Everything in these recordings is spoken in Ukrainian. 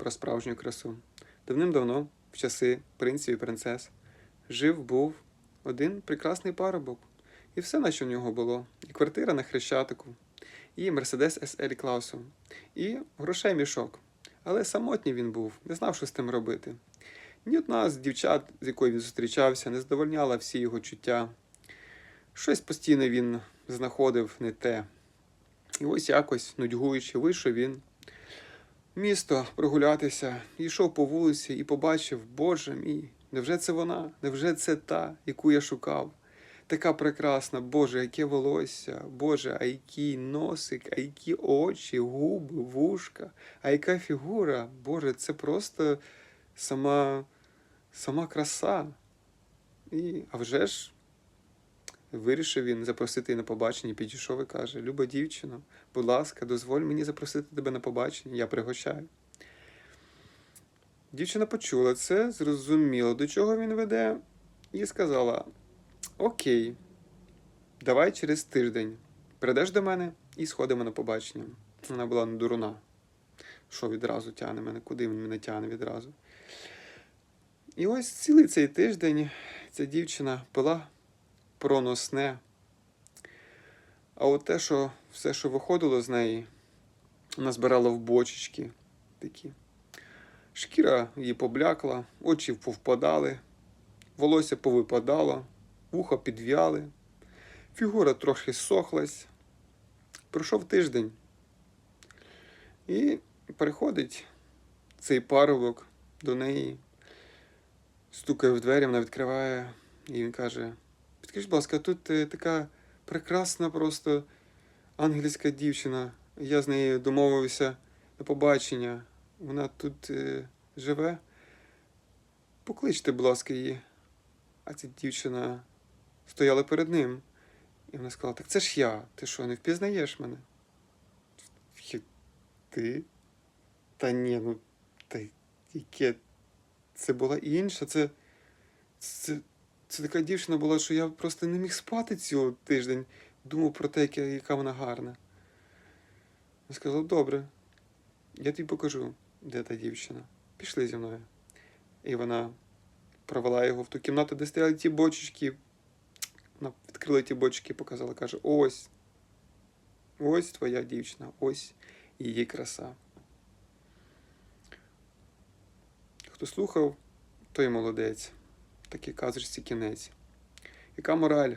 про справжню красу. Давним-давно, в часи принців і принцес, жив був один прекрасний парубок. І все, на що в нього було: і квартира на Хрещатику, і Мерседес SL Класу, і грошей мішок. Але самотній він був, не знав, що з тим робити. Ні одна з дівчат, з якою він зустрічався, не задовольняла всі його чуття. Щось постійно він знаходив не те. І ось якось, нудьгуючи, вийшов він місто прогулятися, йшов по вулиці і побачив, Боже мій, невже це вона? Невже це та, яку я шукав? Така прекрасна, Боже, яке волосся, Боже, а який носик, а які очі, губи, вушка, а яка фігура, Боже, це просто сама, сама краса. І, а вже ж, вирішив він запросити її на побачення, підійшов і каже: Люба дівчино, будь ласка, дозволь мені запросити тебе на побачення, я пригощаю. Дівчина почула це, зрозуміла, до чого він веде, і сказала: Окей, давай через тиждень прийдеш до мене і сходимо на побачення. Вона була не дурна. Що відразу тягне мене, куди він мене тягне відразу. І ось цілий цей тиждень ця дівчина пила проносне. А от те, що все, що виходило з неї, вона збирала в бочечки такі. Шкіра її поблякла, очі повпадали, волосся повипадало, вуха підв'яли, фігура трохи сохлась. Пройшов тиждень. І приходить цей парубок до неї, стукає в двері, вона відкриває, і він каже: Підкажіть, будь ласка, тут е, така прекрасна просто ангельська дівчина. Я з нею домовився на побачення. Вона тут е, живе. Покличте, будь ласка, її. А ця дівчина стояла перед ним. І вона сказала: Так це ж я. Ти що, не впізнаєш мене? Ти? Та ні, ну та яке. Це була інша. Це, це, це така дівчина була, що я просто не міг спати цілий тиждень. Думав про те, яка, яка вона гарна. Я сказав, добре, я тобі покажу, де та дівчина. Пішли зі мною. І вона провела його в ту кімнату, де стояли ті бочечки. Вона відкрила ті бочки показала, каже: ось. Ось твоя дівчина, ось її краса. Хто слухав, той молодець. Такий казочці кінець. Яка мораль?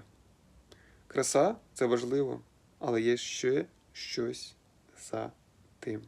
Краса це важливо, але є ще щось за тим.